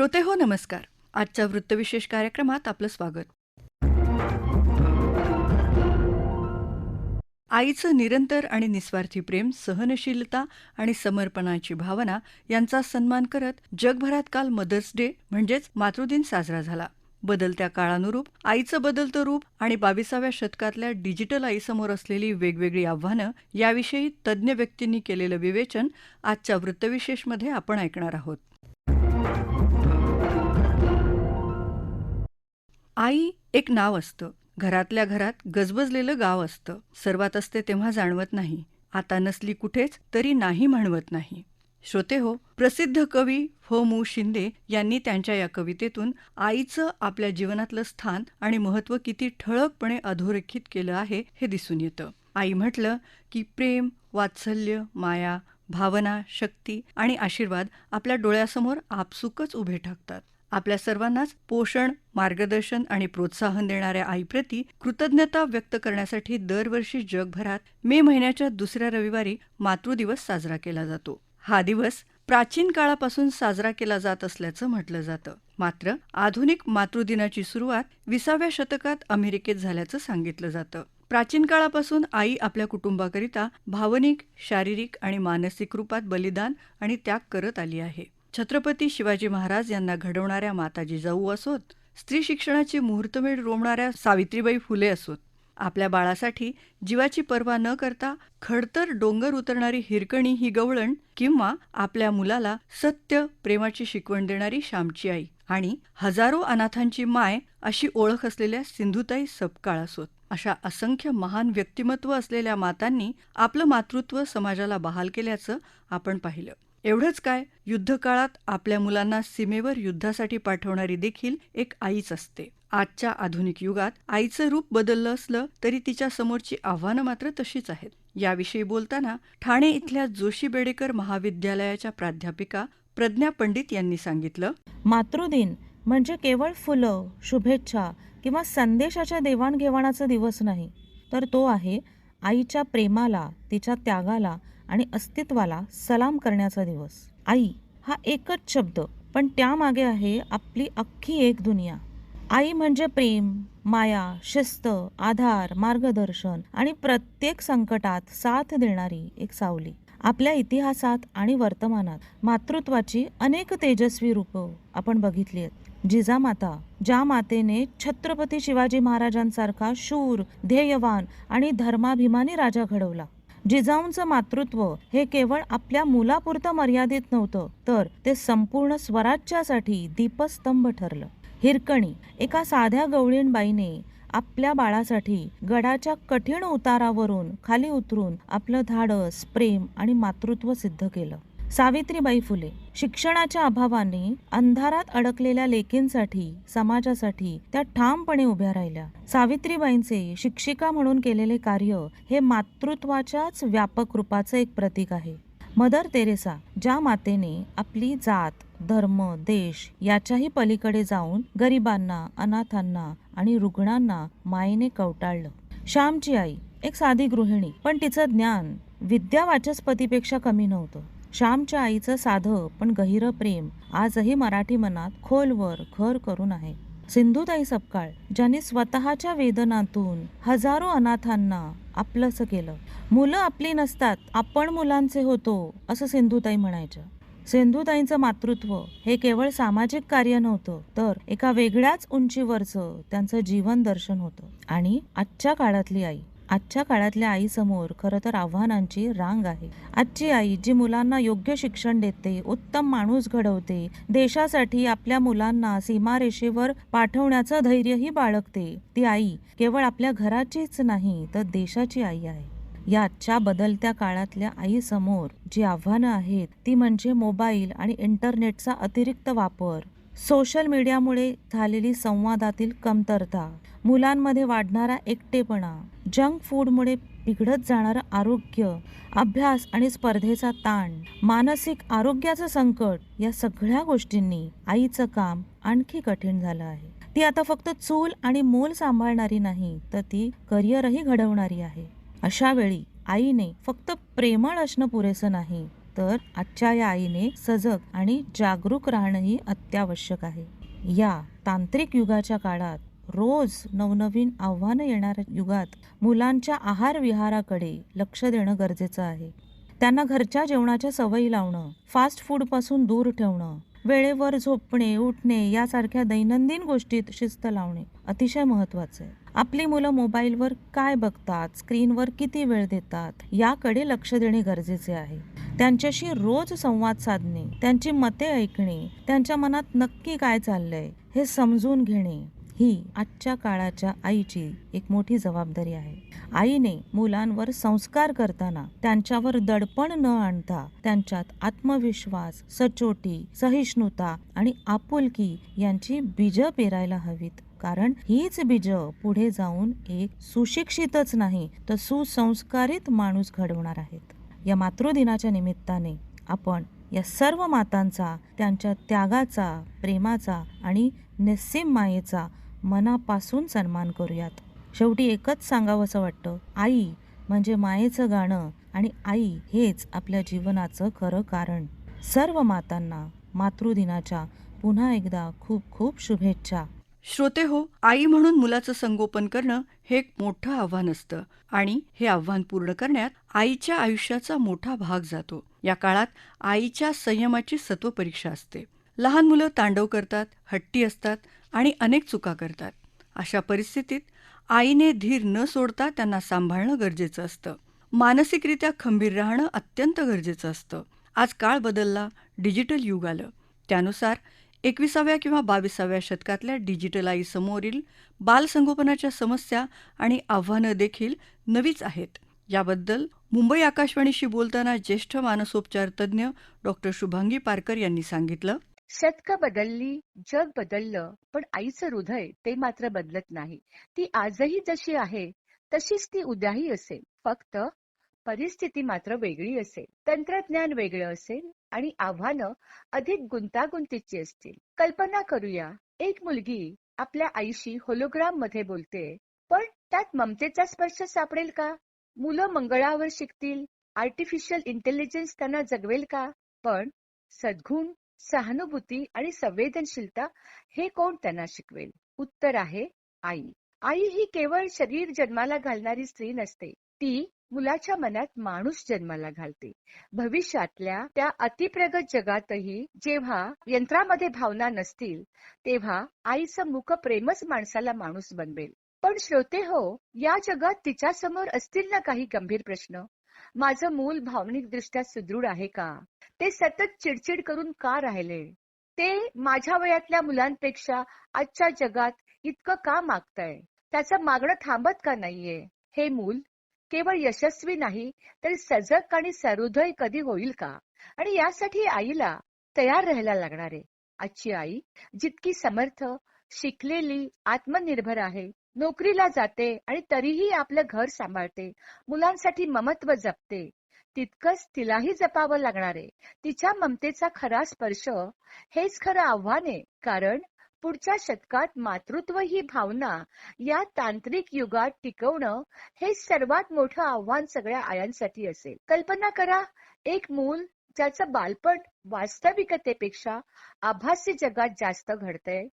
श्रोते हो नमस्कार. आजच्या वृत्तविशेष कार्यक्रमात आपलं स्वागत. आईचं निरंतर आणि निस्वार्थी प्रेम सहनशीलता आणि समर्पणाची भावना यांचा सन्मान करत जगभरात काल मदर्स डे म्हणजेच मातृदिन साजरा झाला. बदलत्या काळानुरूप आईचं बदलतं रूप आणि बावीसाव्या शतकातल्या डिजिटल आईसमोर असलेली वेगवेगळी आव्हानं याविषयी तज्ज्ञ व्यक्तींनी केलेलं विवेचन आजच्या वृत्तविशेषमध्ये आपण ऐकणार आहोत. आई एक नाव असतं. घरातल्या घरात गजबजलेलं गाव असतं. सर्वात असते तेव्हा जाणवत नाही. आता नसली कुठेच तरी नाही म्हणवत नाही. श्रोते हो प्रसिद्ध कवी हो मू. शिंदे यांनी त्यांच्या या कवितेतून आईचं आपल्या जीवनातलं स्थान आणि महत्त्व किती ठळकपणे अधोरेखित केलं आहे हे दिसून येतं. आई म्हटलं की प्रेम वात्सल्य माया भावना शक्ती आणि आशीर्वाद आपल्या डोळ्यासमोर आपसुकच उभे ठाकतात. आपल्या सर्वांनाच पोषण मार्गदर्शन आणि प्रोत्साहन देणाऱ्या आईप्रती कृतज्ञता व्यक्त करण्यासाठी दरवर्षी जगभरात मे महिन्याच्या दुसऱ्या रविवारी मातृदिवस साजरा केला जातो. हा दिवस प्राचीन काळापासून साजरा केला जात असल्याचं म्हटलं जातं. मात्र आधुनिक मातृदिनाची सुरुवात विसाव्या शतकात अमेरिकेत झाल्याचं सांगितलं जातं. प्राचीन काळापासून आई आपल्या कुटुंबाकरिता भावनिक शारीरिक आणि मानसिक रूपात बलिदान आणि त्याग करत आली आहे. छत्रपती शिवाजी महाराज यांना घडवणाऱ्या माताजी जाऊ असोत स्त्री शिक्षणाची मुहूर्तमेढ रोवणाऱ्या सावित्रीबाई फुले असोत. आपल्या बाळासाठी जीवाची पर्वा न करता खडतर डोंगर उतरणारी हिरकणी ही गवळण किंवा आपल्या मुलाला सत्य प्रेमाची शिकवण देणारी श्यामची आई आणि हजारो अनाथांची माय अशी ओळख असलेल्या सिंधुताई सपकाळ असोत. अशा असंख्य महान व्यक्तिमत्व असलेल्या मातांनी आपलं मातृत्व समाजाला बहाल केल्याचं आपण पाहिलं. एवढंच काय युद्धकाळात आपल्या मुलांना सीमेवर युद्धासाठी पाठवणारी देखील एक आईच असते. आजच्या आधुनिक युगात आईचं रूप बदललं असलं तरी तिच्या समोरची आव्हानं मात्र तशीच आहेत. याविषयी बोलताना ठाणे इथल्या जोशी बेडेकर महाविद्यालयाच्या प्राध्यापिका प्रज्ञा पंडित यांनी सांगितलं मातृदिन म्हणजे केवळ फुलं शुभेच्छा किंवा संदेशाच्या देवाणघेवाणाचा दिवस नाही तर तो आहे आईच्या प्रेमाला तिच्या त्यागाला आणि अस्तित्वाला सलाम करण्याचा दिवस. आई हा एकच शब्द पण त्यामागे आहे आपली अख्खी एक दुनिया. आई म्हणजे प्रेम माया शिस्त आधार मार्गदर्शन आणि प्रत्येक संकटात साथ देणारी एक सावली. आपल्या इतिहासात आणि वर्तमानात मातृत्वाची अनेक तेजस्वी रूपं आपण बघितली आहेत. जिजामाता ज्या मातेने छत्रपती शिवाजी महाराजांसारखा शूर ध्येयवान आणि धर्माभिमानी राजा घडवला. जिजाऊंचं मातृत्व हे केवळ आपल्या मुलापुरतं मर्यादित नव्हतं तर ते संपूर्ण स्वराज्यासाठी दीपस्तंभ ठरलं. हिरकणी एका साध्या गवळीणबाईने आपल्या बाळासाठी गडाच्या कठीण उतारावरून खाली उतरून आपलं धाडस प्रेम आणि मातृत्व सिद्ध केलं. सावित्रीबाई फुले शिक्षणाच्या अभावाने अंधारात अडकलेल्या लेकींसाठी समाजासाठी त्या ठामपणे उभ्या राहिल्या. सावित्रीबाईंचे शिक्षिका म्हणून केलेले कार्य हे मातृत्वाच्याच व्यापक रूपाचं एक प्रतीक आहे. मदर तेरेसा ज्या मातेने आपली जात धर्म देश याच्याही पलीकडे जाऊन गरिबांना अनाथांना आणि रुग्णांना मायेने कवटाळलं. श्यामची आई एक साधी गृहिणी पण तिचं ज्ञान विद्या वाचस्पतीपेक्षा कमी नव्हतं. श्यामच्या आईचं साधं पण गहिरं प्रेम आजही मराठी मनात खोलवर घर करून आहे. सिंधुताई सपकाळ ज्यांनी स्वतःच्या वेदनातून हजारो अनाथांना आपलंसं केलं. मुलं आपली नसतात आपण मुलांचे होतो असं सिंधुताई म्हणायच्या. सिंधुताईंचं मातृत्व हे केवळ सामाजिक कार्य नव्हतं तर एका वेगळ्याच उंचीवरचं त्यांचं जीवन दर्शन होतं. आणि आजच्या काळातली आई आजच्या काळातल्या आईसमोर खरं तर आव्हानांची रांग आहे. आजची आई जी मुलांना योग्य शिक्षण देते उत्तम माणूस घडवते देशासाठी आपल्या मुलांना सीमारेषेवर पाठवण्याचं धैर्यही बाळगते ती आई केवळ आपल्या घराचीच नाही तर देशाची आई आहे. या आजच्या बदलत्या काळातल्या आईसमोर जी आव्हानं आहेत ती म्हणजे मोबाईल आणि इंटरनेटचा अतिरिक्त वापर. सोशल मीडियामुळे झालेली संवादातील कमतरता मुलांमध्ये वाढणारा एकटेपणा जंक फूडमुळे बिघडत जाणारं आरोग्य अभ्यास आणि स्पर्धेचा ताण मानसिक आरोग्याचं संकट या सगळ्या गोष्टींनी आईचं काम आणखी कठीण झालं आहे. ती आता फक्त चूल आणि मूल सांभाळणारी नाही तर ती करिअरही घडवणारी आहे. अशा वेळी आईने फक्त प्रेमळ असणं पुरेसं नाही तर आजच्या या आईने सजग आणि जागरूक राहणंही अत्यावश्यक आहे. या तांत्रिक युगाच्या काळात रोज नवनवीन आव्हानं येणाऱ्या युगात मुलांच्या आहार विहाराकडे लक्ष देणं गरजेचं आहे. त्यांना घरच्या जेवणाच्या सवयी लावणं फास्ट फूडपासून दूर ठेवणं वेळेवर झोपणे उठणे यासारख्या दैनंदिन गोष्टीत शिस्त लावणे अतिशय महत्वाचं आहे. आपली मुलं मोबाईलवर काय बघतात स्क्रीनवर किती वेळ देतात याकडे लक्ष देणे गरजेचे आहे. त्यांच्याशी रोज संवाद साधणे त्यांची मते ऐकणे त्यांच्या मनात नक्की काय चाललंय हे समजून घेणे ही आजच्या काळाच्या आईची एक मोठी जबाबदारी आहे. आईने मुलांवर संस्कार करताना त्यांच्यावर दडपण न आणता त्यांच्यात आत्मविश्वास सचोटी सहिष्णुता आणि आपुलकी यांची बीज पेरायला हवीत. कारण हीच बीज पुढे जाऊन एक सुशिक्षितच नाही तर सुसंस्कारित माणूस घडवणार आहेत. या मातृदिनाच्या निमित्ताने आपण या सर्व मातांचा त्यांच्या त्यागाचा प्रेमाचा आणि निस्सीम मायेचा मनापासून सन्मान करूयात. शेवटी एकच सांगावंसं वाटतं आई म्हणजे मायेचं गाणं आणि आई हेच आपल्या जीवनाचं खरं कारण. सर्व मातांना मातृदिनाच्या पुन्हा एकदा खूप खूप शुभेच्छा. श्रोते हो आई म्हणून मुलाचं संगोपन करणं हे एक मोठं आव्हान असतं आणि हे आव्हान पूर्ण करण्यात आईच्या आयुष्याचा मोठा भाग जातो. या काळात आईच्या संयमाची सत्वपरीक्षा असते. लहान मुलं तांडव करतात हट्टी असतात आणि अनेक चुका करतात. अशा परिस्थितीत आईने धीर न सोडता त्यांना सांभाळणं गरजेचं असतं. मानसिकरित्या खंबीर राहणं अत्यंत गरजेचं असतं. आज काळ बदलला डिजिटल युग आलं. त्यानुसार एकविसाव्या किंवा बावीसाव्या शतकातल्या डिजिटल आईसमोरील बालसंगोपनाच्या समस्या आणि आव्हानं देखील नवीच आहेत. याबद्दल मुंबई आकाशवाणीशी बोलताना ज्येष्ठ मानसोपचार तज्ज्ञ डॉक्टर शुभांगी पारकर यांनी सांगितलं शतक बदलली जग बदललं पण आईचं हृदय ते मात्र बदलत नाही. ती आजही जशी आहे तशीच ती उद्याही असेल. फक्त परिस्थिती मात्र वेगळी असेल. तंत्रज्ञान वेगळं असेल आणि आव्हानं अधिक गुंतागुंतीची असतील. कल्पना करूया एक मुलगी आपल्या आईशी होलोग्राममध्ये बोलते पण त्यात ममतेचा स्पर्श सापडेल का? मुलं मंगळावर शिकतील आर्टिफिशियल इंटेलिजन्स त्यांना जगवेल का? पण सद्गुण सहानुभूती आणि संवेदनशीलता हे कोण त्यांना शिकवेल? उत्तर आहे आई. आई ही केवळ शरीर जन्माला घालणारी स्त्री नसते. ती मुलाच्या मनात माणूस जन्माला घालते. भविष्यातल्या त्या अतिप्रगत जगातही जेव्हा यंत्रामध्ये भावना नसतील तेव्हा आईचं मुख प्रेमच माणसाला माणूस बनवेल. पण श्रोते हो या जगात तिच्या समोर असतील ना काही गंभीर प्रश्न? माझं मूल भावनिकदृष्ट्या सुदृढ आहे का? ते सतत चिडचिड करून का राहिले? ते माझ्या वयातल्या मुलांपेक्षा आजच्या जगात इतकं का मागतंय? त्याचं मागणं थांबत का नाहीये? हे मूल केवळ यशस्वी नाही तर सजग आणि सरुदय कधी होईल का? आणि यासाठी आईला तयार राहायला लागणार आहे. आजची आई जितकी समर्थ शिकलेली आत्मनिर्भर आहे नोकरीला जाते आणि तरीही आपलं घर सांभाळते मुलांसाठी ममत्व जपते तितकंच तिलाही जपावं लागणार आहे. तिच्या ममतेचा खरा स्पर्श हेच खरं आव्हान आहे. कारण पुढच्या शतकात मातृत्व ही भावना या तांत्रिक युगात टिकवणं हे सर्वात मोठं आव्हान सगळ्या आयांसाठी असेल. कल्पना करा एक मूल ज्याचं बालपण वास्तविकतेपेक्षा आभासी जगात जास्त घडतंय.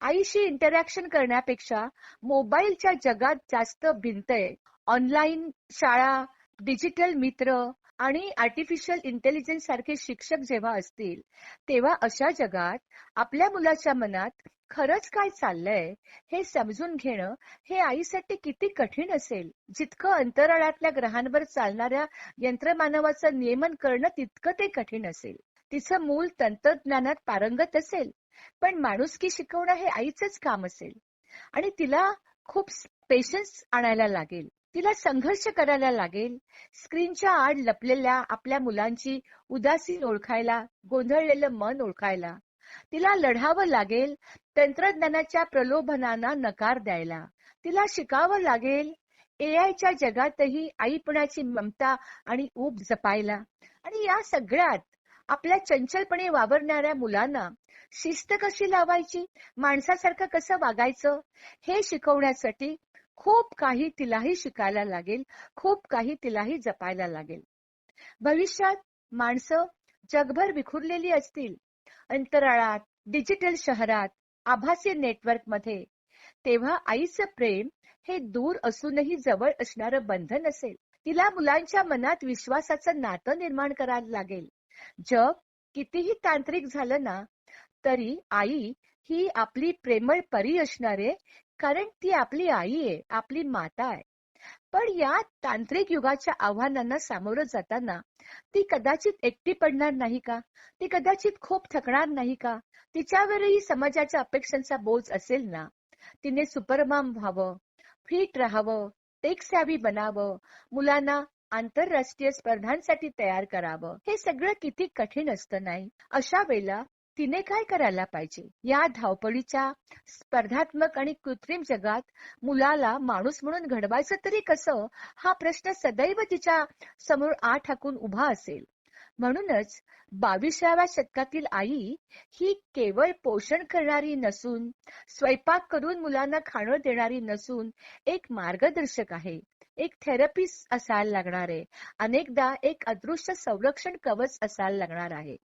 आईशी इंटरॅक्शन करण्यापेक्षा मोबाईलच्या जगात जास्त भिंतय. ऑनलाईन शाळा डिजिटल मित्र आणि आर्टिफिशियल इंटेलिजन्स सारखे शिक्षक जेव्हा असतील तेव्हा अशा जगात आपल्या मुलाच्या मनात खरंच काय चाललंय हे समजून घेणं हे आईसाठी किती कठीण असेल. जितकं अंतराळातल्या ग्रहांवर चालणाऱ्या यंत्रमानवाचं नियमन करणं तितकं ते कठीण असेल. तिचं मूल तंत्रज्ञानात पारंगत असेल पण माणुसकी शिकवणं हे आईचंच काम असेल. आणि तिला खूप पेशन्स आणायला लागेल. तिला संघर्ष करायला लागेल. स्क्रीनच्या आड लपलेल्या आपल्या मुलांची उदासीन ओळखायला गोंधळलेलं मन ओळखायला. तिला लढावं लागेल तंत्रज्ञानाच्या प्रलोभनांना नकार द्यायला. तिला शिकावं लागेल एआयच्या जगातही आईपणाची ममता आणि ऊब जपायला. आणि या सगळ्यात आपल्या चंचलपणे वावरणाऱ्या मुलांना शिस्त कशी लावायची? माणसासारखं कसं वागायचं? हे शिकवण्यासाठी खूप काही तिलाही शिकायला लागेल खूप काही तिलाही जपायला लागेल. भविष्यात माणसं जगभर विखुरलेली असतील. अंतराळात डिजिटल शहरात आभासी नेटवर्कमध्ये तेव्हा आईचं प्रेम हे दूर असूनही जवळ असणारं बंधन असेल. तिला मुलांच्या मनात विश्वासाचं नातं निर्माण करायला लागेल. जग कितीही तांत्रिक झालं ना तरी आई ही आपली प्रेमळ परी असणारे कारण ती आपली आई आहे आपली माता आहे. पण या तांत्रिक युगाच्या आव्हानांना सामोरं जाताना ती कदाचित एकटी पडणार नाही का? ती कदाचित खूप थकणार नाही का? तिच्यावरही समाजाच्या अपेक्षांचा बोज असेल ना? तिने सुपरमाम व्हावं फिट राहावं टेकसावी बनावं मुलांना आंतरराष्ट्रीय स्पर्धांसाठी तयार करावं. हे सगळं किती कठीण असतं नाही? अशा वेळेला तिने काय करायला पाहिजे? या धावपळीच्या स्पर्धात्मक आणि कृत्रिम जगात मुलाला माणूस म्हणून घडवायचं तरी कसं? हा प्रश्न सदैव तिच्या समोर आ ठाकून उभा असेल. म्हणूनच बावीसाव्या शतकातील आई ही केवळ पोषण करणारी नसून स्वयंपाक करून मुलांना खाणं देणारी नसून एक मार्गदर्शक आहे. एक थेरपिस्ट असायला लागणार आहे. अनेकदा एक अदृश्य संरक्षण कवच असायला लागणार आहे.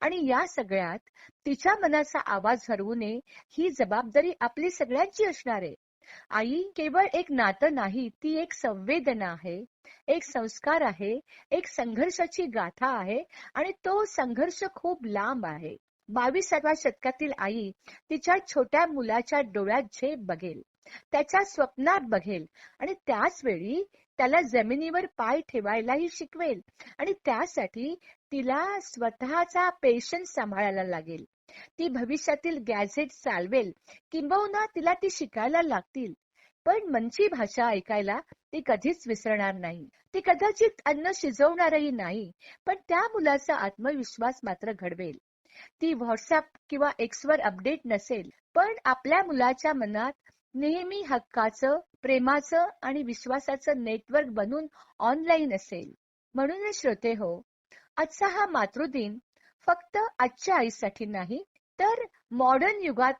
आणि या सगळ्यात तिच्या मनाचा आवाज हरवू नये ही जबाबदारी आपली सगळ्यांची असणार आहे. आई केवळ एक नातं नाही ती एक संवेदना आहे एक संस्कार आहे एक संघर्षाची गाथा आहे आणि तो संघर्ष खूप लांब आहे. बावीसाव्या शतकातील आई तिच्या छोट्या मुलाच्या डोळ्यात झेप बघेल त्याच्या स्वप्नात बघेल आणि त्याच वेळी त्याला जमिनीवर पाय ठेवायलाही शिकवेल आणि त्यासाठी तिला स्वतःचा पेशन्स सांभाळायला लागेल. ती भविष्यातील गॅझेट चालवेल किंबहुना तिला ती शिकायला लागतील. पण मनची भाषा ऐकायला ती कधीच विसरणार नाही. ती कदाचित अन्न शिजवणारही नाही पण त्या मुलाचा आत्मविश्वास मात्र घडवेल. ती व्हॉट्सअप किंवा एक्सवर अपडेट नसेल पण आपल्या मुलाच्या मनात नेहमी हक्काचं प्रेमाचं आणि विश्वासाचं नेटवर्क बनून ऑनलाईन असेल. म्हणूनच श्रोते हो आजचा हा मातृदिन फक्त आजच्या आईसाठी नाही तर मॉडर्न युगात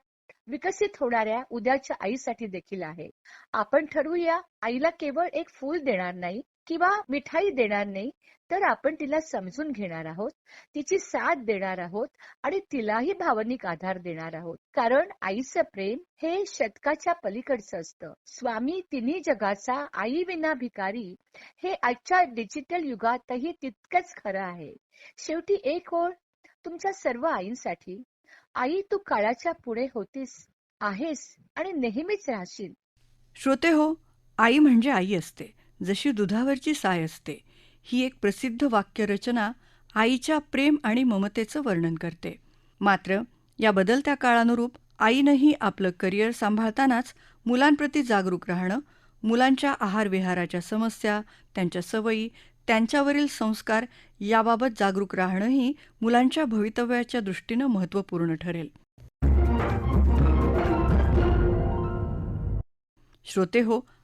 विकसित होणाऱ्या उद्याच्या आईसाठी देखील आहे. आपण ठरवूया आईला केवळ एक फूल देणार नाही किंवा मिठाई देणार नाही तर आपण तिला समजून घेणार आहोत तिची साथ देणार आहोत आणि तिलाही भावनिक आधार देणार आहोत. कारण आईचं प्रेम हे शतकाच्या पलीकडचं असतं. स्वामी तिन्ही जगाचा आई विना भिकारी हे आजच्या डिजिटल युगातही तितकंच खरं आहे. शेवटी एक ओळ तुमच्या सर्व आईंसाठी. आई तू काळाच्या पुढे होतीस आहेस आणि नेहमीच राहशील. श्रोते हो आई म्हणजे आई असते. जशी दुधावरची साय असते ही एक प्रसिद्ध वाक्यरचना आईच्या प्रेम आणि ममतेचं वर्णन करते. मात्र या बदलत्या काळानुरूप आईनंही आपलं करिअर सांभाळतानाच मुलांप्रती जागरूक राहणं मुलांच्या आहारविहाराच्या समस्या त्यांच्या सवयी त्यांच्यावरील संस्कार याबाबत जागरूक राहणंही मुलांच्या भवितव्याच्या दृष्टीनं महत्त्वपूर्ण ठरेल. श्रोते हो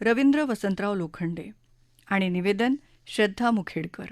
रवींद्र वसंतराव लोखंडे आणि निवेदन श्रद्धा मुखेडकर.